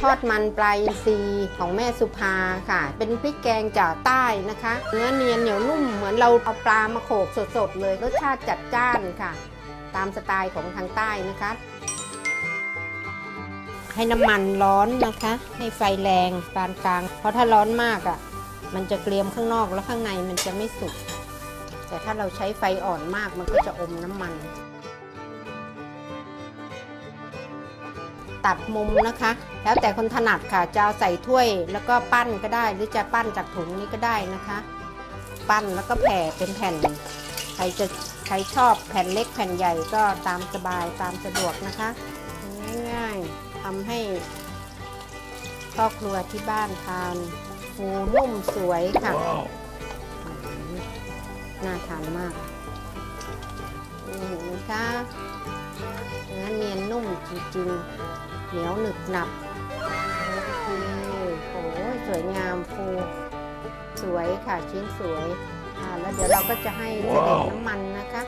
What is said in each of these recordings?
ทอดมันปลาอินทรีของแม่สุภาค่ะ เป็นพริกแกงจากใต้นะคะ เนื้อเนียนเหนียวนุ่มเหมือนเราเอาปลามาโขลกสดๆเลย รสชาติจัดจ้านค่ะ ตามสไตล์ของทางใต้นะคะ ให้น้ำมันร้อนนะคะ ให้ไฟแรงปานกลาง เพราะถ้าร้อนมากอะ่ะ มันจะเกรียมข้างนอกแล้วข้างในมันจะไม่สุก แต่ถ้าเราใช้ไฟอ่อนมากมันก็จะอมน้ำมัน ตัดมุมนะคะ แล้วแต่คนถนัดค่ะจะเอาใส่ถ้วยแล้วก็ปั้นก็ได้ หรือจะปั้นจากถุงนี้ก็ได้นะคะ ปั้นแล้วก็แผ่เป็นแผ่น ใครจะใครชอบแผ่นเล็กแผ่นใหญ่ก็ตามสบายตามสะดวกนะคะ ง่ายๆทำให้ครอบครัวที่บ้านทานฟูนุ่มสวยค่ะอืมน่าทานมากนี่เห็นไหมคะเนื้อเนียนนุ่มจริงๆ เหนียวหนึบหนับโอเคโอ้ยสวยงามฟูสวยค่ะชิ้นสวยอ่าแล้วเดี๋ยวเราก็จะให้เสด็จน้ำมันนะคะ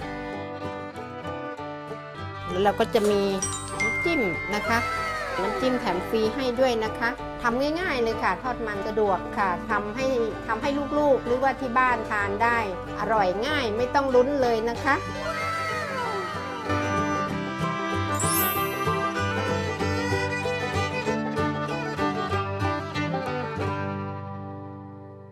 แล้วเราก็จะมีน้ำจิ้มนะคะน้ำจิ้มแถมฟรีให้ด้วยนะคะทำง่ายๆเลยค่ะทอดมันสะดวกค่ะทำให้ทำให้ลูกๆ หรือว่าที่บ้านทานได้ อร่อยง่ายไม่ต้องลุ้นเลยนะคะ